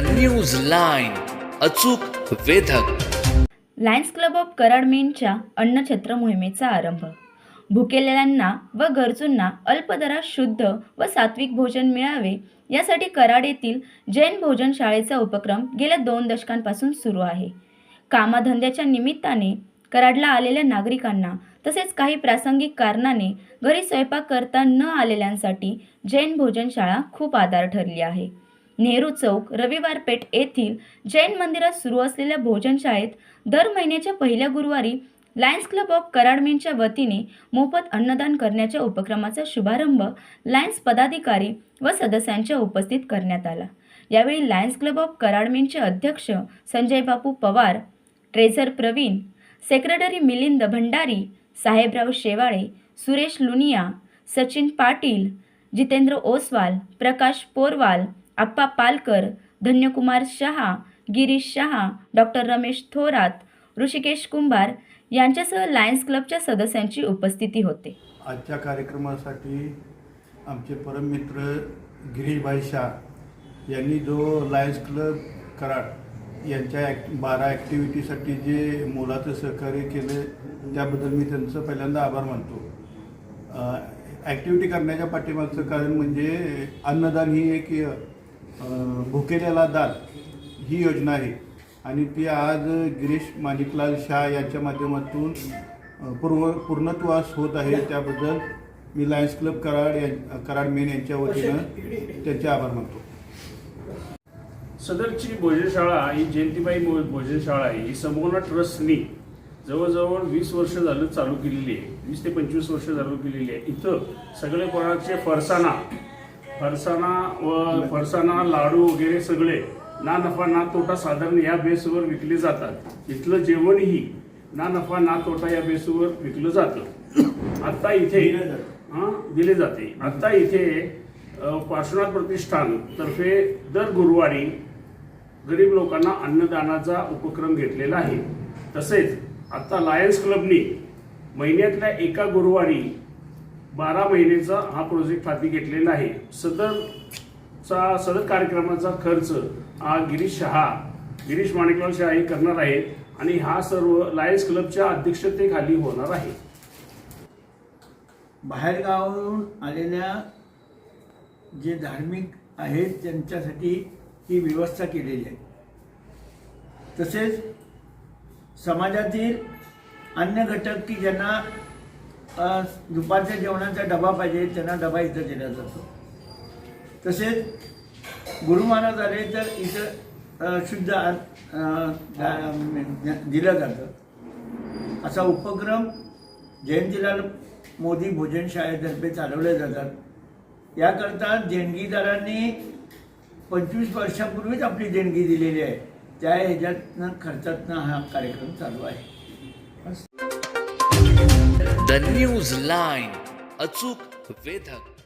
News line अचूक वेधक. Lions club of Karad मेनच्या अन्नछत्र मोहिमेचा आरंभ. भुकेलेल्यांना व गरजूंना अल्पदरात शुद्ध व सात्विक भोजन मिळावे यासाठी कराड येथील जैन भोजन शाळेचा उपक्रम गेल्या दोन दशकांपासून सुरू आहे. कामाधंद्याच्या निमित्ताने कराडला आलेल्या नागरिकांना तसेच काही प्रासंगिक कारणाने घरी स्वयंपाक करता न आलेल्यांसाठी जैन भोजनशाळा खूप आधार ठरली आहे. नेहरू चौक रविवार पेठ येथील जैन मंदिरात सुरू असलेल्या भोजनशाळेत दर महिन्याच्या पहिल्या गुरुवारी लायन्स क्लब ऑफ कराडमेनच्या वतीने मोफत अन्नदान करण्याच्या उपक्रमाचा शुभारंभ लायन्स पदाधिकारी व सदस्यांच्या उपस्थित करण्यात आला. यावेळी लायन्स क्लब ऑफ कराडमेनचे अध्यक्ष Sanjay Bapu Pawar treasurer Pravin secretary Milind Bhandari Sahebrao Shewale Suresh Lunia Sachin Patil Jitendra Oswal Prakash Porwal Appa Palkar Dhanyakumar Shah Girish Shah doctor Ramesh Thorat Hrishikesh Kumbhar यांच्यासह Lions क्लबच्या सदस्यांची उपस्थिती होते. आजच्या कार्यक्रमासाठी आमचे परममित्र गिरीशभाई शाह यांनी जो लायन्स क्लब कराड यांच्या ॲक्ट बारा ॲक्टिव्हिटीसाठी जे मोलाचं सहकार्य केलं त्याबद्दल मी त्यांचं पहिल्यांदा आभार मानतो. ॲक्टिव्हिटी करण्याच्या पाठीमागचं कारण म्हणजे अन्नदान ही एक भुकेलेला भुकेल्याला ही योजना आहे. आणि ती आज गिरीश माणिकलाल शाह यांच्या माध्यमातून पूर्व पूर्णत्वास होत आहे. त्याबद्दल मी लायन्स क्लब कराड या कराड मेन यांच्या वतीनं त्यांचे आभार मानतो. सदरची भोजनशाळा ही जयंतीबाई मो- भोजनशाळा आहे. ही संपूर्ण ट्रस्टनी जवळजवळ वीस वर्ष झालं चालू केलेली आहे. वीस ते पंचवीस वर्ष चालू केलेली आहे. इथं सगळे कोणाचे फरसाणा फरसाणा व फरसाणा लाडू वगैरे सगळे ना नफा ना तोटा साधारण या बेसवर विकले जातात. इथलं जेवणही ना नफा ना तोटा या बेसवर विकलं जातं. आता इथे दिलं जातं. हा दिले जाते. आता इथे पार्श्वनाथ प्रतिष्ठान तर्फे दर गुरुवारी गरीब लोकांना अन्नदानाचा उपक्रम घेतलेला आहे. तसेच आता लायन्स क्लबनी महिन्यातल्या एका गुरुवारी बारा महिन्याचा हा प्रोजेक्ट हाती घेतलेला आहे. सदरचा सदर कार्यक्रमाचा खर्च हा गिरीश शहा गिरीश माणिकलाल शहा हे करणार आहेत आणि हा सर्व लायन्स क्लबच्या अध्यक्षतेखाली होणार आहे. बाहेरगावावरून आलेल्या जे धार्मिक आहेत त्यांच्यासाठी ही व्यवस्था केलेली आहे. तसेच समाजातील अन्य घटक की ज्यांना दुपारच्या जेवणाचा डबा पाहिजे त्यांना डबा इथं दिला जातो. तसेच गुरु महाराज आले तर इथं शुद्ध दिलं जातं. असा उपक्रम जयंतीलाल मोदी भोजन शाळेतर्फे चालवले जातात. याकरता देणगीदारांनी पंचवीस वर्षापूर्वीच आपली देणगी दिलेली आहे. त्या ह्याच्यातनं खर्चातनं हा कार्यक्रम चालू आहे. द न्यूज लाईन अचूक वेधक